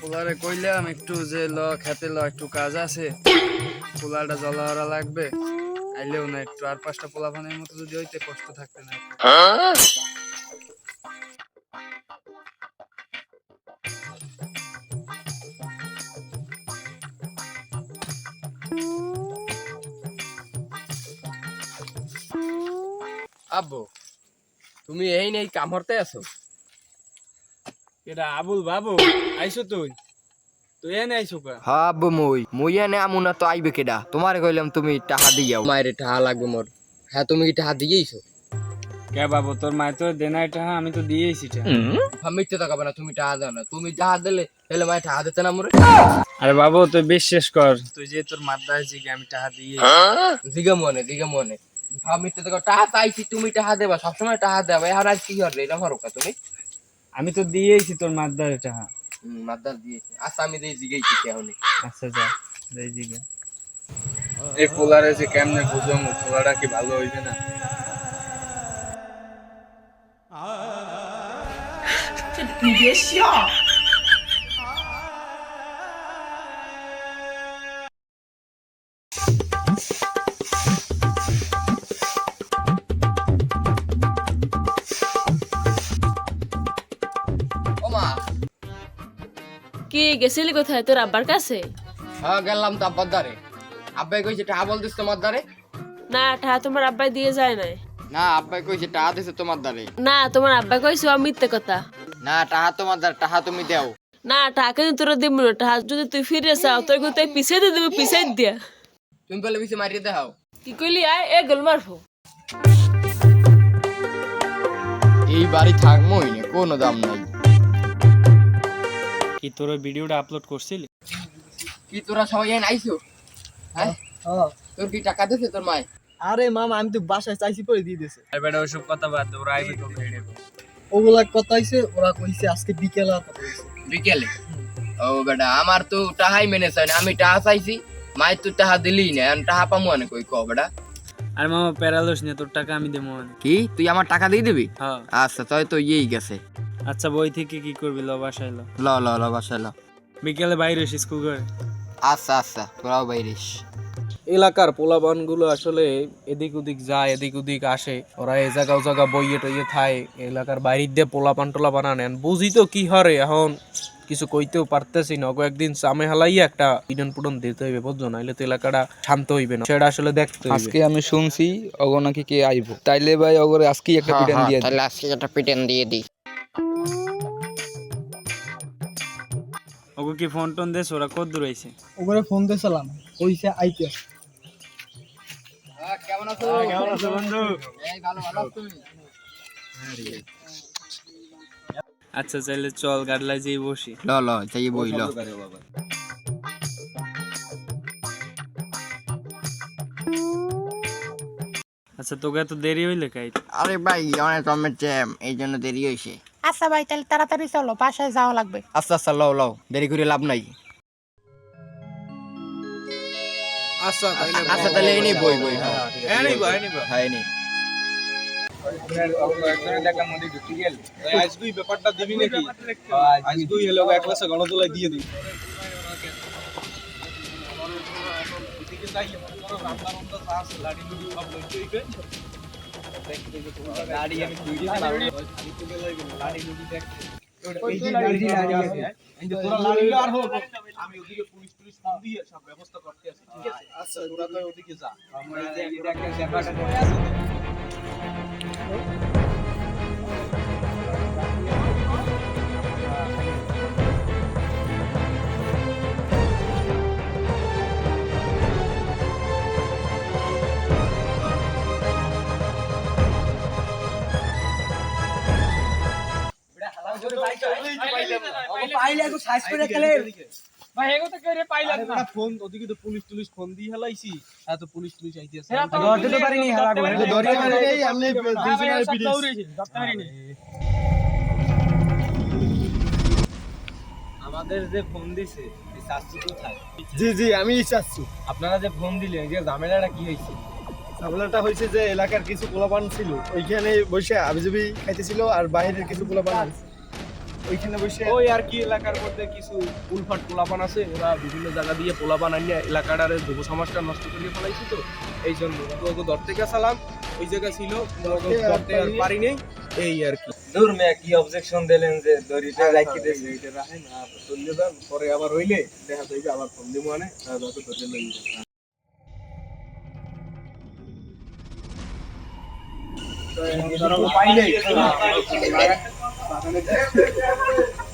পোলারে কইলাম একটু যে ল, খেতে ল, একটু কাজ আছে। পোলাটা জলাহরা লাগবে। আইলেও না, একটু আর পাঁচটা পোলা পানের মতো যদি হইতে কষ্ট থাকতে না। আব্বু তুমি এই নেই কাম করতে আছো? এটা আবুল বাবু আইছো তুই? তুই এনে আইছো কা? হ্যাঁ আব্বু মুই মুই এনে আমুনা তো আইবে কেডা? তোমারে কইলাম তুমি টাকা দিয়াও মায়ের টাহা লাগবে মোর। হ্যাঁ তুমি কি টাহা দিয়েইছো কে বাবু তোর মায় তো দেনাই টাকা আমি তো দিয়েছি টা। আমি মিথ্যে টাকা না তুমি টাহা দাও না। তুমি টাহা দিলে তাহলে মায়ের টাহা দিতে না মোরে? আরে বাবু তুই বিশ্বাস কর তুই যে তোর মাদ্রাস জিগে আমি টাকা দিয়ে দিগে মনে দিগে মনে। ভাব মিথ্যে টাকা টাহা চাইছি তুমি টাহা দেবা সবসময় টাহা দেবা এখন আজ কি হবে এটা মারো কা তুমি। আমি তো দিয়েছি তোর মাদ্রাস টাকা হুম, মাদ্দার দিয়েছে। আচ্ছা আমি দিয়ে জিগেইছি কেহনি আচ্ছা যা যাই জিগে। এই পোলারে যে কেমনে বুঝম পোলাটা কি ভালো হইবে না? ও কি গেছিলি কোথায়? তোর আব্বার কাছে? হ্যাঁ গেলাম তো আব্বার দ্বারে। আব্বাই কইছে টাহা বলতিস তোমার দ্বারে? না টাকা তোমার আব্বাই দিয়ে যায় নাই। না আব্বাই কইছে টাকা দিছে তোমার দ্বারে। না তোমার আব্বাই কইছে ও মিথ্যে কথা। না টাকা তোমার দ্বারে টাকা তুমি দাও। না টাকা কিন্তু তোরা দিব না। টাকা যদি তুই ফিরে চাও তোর কিন্তু পিছিয়ে দিয়ে দিবি পিছিয়ে দিয়া। তুমি বলে বেশি মারিয়ে দেখাও। কি কইলি আয় এ গোল মারবো এই বাড়ি থাকমই না কোনো দাম নাই। কি তোর ভিডিওটা আপলোড করছিলি? কি তোরা সবাই এখানে আইছো? হ্যাঁ? তোর কি টাকা দিছে তোর মায়? আরে মামা আমি তো বাসায় চাইছি করে দিয়ে দিয়েছে আর বেটা ওসব কথা বাদ দে ওরা আইবে তো ভিডিও ওগুলা কথা হইছে ওরা কইছে আজকে বিকেলে কথা হইছে। বিকেলে? ও বেটা আমার তো টাহাই মেনে চাই না আমি টাহা চাইছি মায়ের তো টাহা দিলি না আমি টাহা পামু আনে কই কও বেটা? আর মামা প্যারালোস নিয়ে তোর টাকা আমি দেবো কি? তুই আমার টাকা দিয়ে দিবি? হ্যাঁ আচ্ছা তাই তো ইয়েই গেছে। আচ্ছা বই থেকে কি করবি? ল বাসায় ল। ল ল ল বাসায় ল। বিকেলে বাইরে এসে স্কুল করে আচ্ছা আচ্ছা তোরাও বাইরিস এলাকার পোলাপানগুলো আসলে এদিক ওদিক যায় এদিক ওদিক আসে। ওরা এ জায়গা ও জায়গা বইয়ে টইয়ে থায়। এলাকার বাইরের দিয়ে পোলাপান টোলাপান আনেন। বুঝি তো কি হরে এখন? কিছু কইতেও পারতেছি না। একদিন সামে হালাইয়া একটা পিডন পুডন দিতে হইবে বুঝছ? নাইলে তো এলাকাটা শান্ত হইবে না। সেটা আসলে দেখতে আজকে আমি শুনছি অগো নাকি কে আইবো। তাইলে ভাই অগরে আজকে একটা পিটান দিয়ে দিই। তাহলে আজকে একটা পিটেন দিয়ে দিই ওকে কি ফোন টোন দেশ ওরা কত দূর হয়েছে ওগুলো ফোন দিয়েছিলাম কইছে আইতে। হ্যাঁ, কেমন আছো? কেমন আছো বন্ধু? এই ভালো ভালো তুমি? আচ্ছা চাইলে চল গাড়লায় যেই বসি। ল ল যাই বই ল। আচ্ছা তোকে এত দেরি হইলে কাই? আরে ভাই অনেক কমের জ্যাম এই জন্য দেরি হয়েছে আচ্ছা ভাই তাহলে তাড়াতাড়ি চলো বাসায় যাওয়া লাগবে। আচ্ছা আচ্ছা লও লও দেরি করে লাভ নাই। আচ্ছা তাইলে আচ্ছা তাহলে এই নিয়ে বই বই হ্যাঁ। হ্যাঁ নিব হ্যাঁ নিব। হ্যাঁ এই নিই। আজকেই ব্যাপারটা দিবি নাকি? আজকেই হলো এক ক্লাসে গণতলায় দিয়ে দিই আমি ওদিকে পুলিশ পুলিশ ফোন দিয়ে সব ব্যবস্থা করতে আছি আছে আচ্ছা এই যে এটা একটা ব্যাপারটা করে আছে ফোন ওদিকে তো পুলিশ টুলিশ ফোন দিয়ে হেলাইছি। তো পুলিশ টুলিশ আইতেছে আমাদের যে ফোন দিছে জি জি আমি চাচ্ছি আপনারা যে ফোন দিলেন যে ঝামেলাটা কি হয়েছে ঝামেলাটা হয়েছে যে এলাকার কিছু পোলাপান ছিল ওইখানে বসে আবিজবি খাইতেছিল আর বাইরের কিছু পোলাপান ওইখানে বসে ওই আর কি এলাকার মধ্যে কিছু উলফাট পোলাপান আছে ওরা বিভিন্ন জায়গা দিয়ে পোলাপান আনিয়ে এলাকাটার যুব সমাজটা নষ্ট করে ফেলাইছে তো এই জন্য তো ওকে ধরতে গেছিলাম ওই জায়গা ছিল ধরতে আর পারি নেই এই আর কি। দূর মেয়ে কি অবজেকশন দিলেন যে দড়িটা রাখি দিয়েছে এটা রাখেন আর চলে যান পরে আবার হইলে দেখা যাইবে আবার ফোন দিব মানে ধরে লইবে পাইলে Not an example.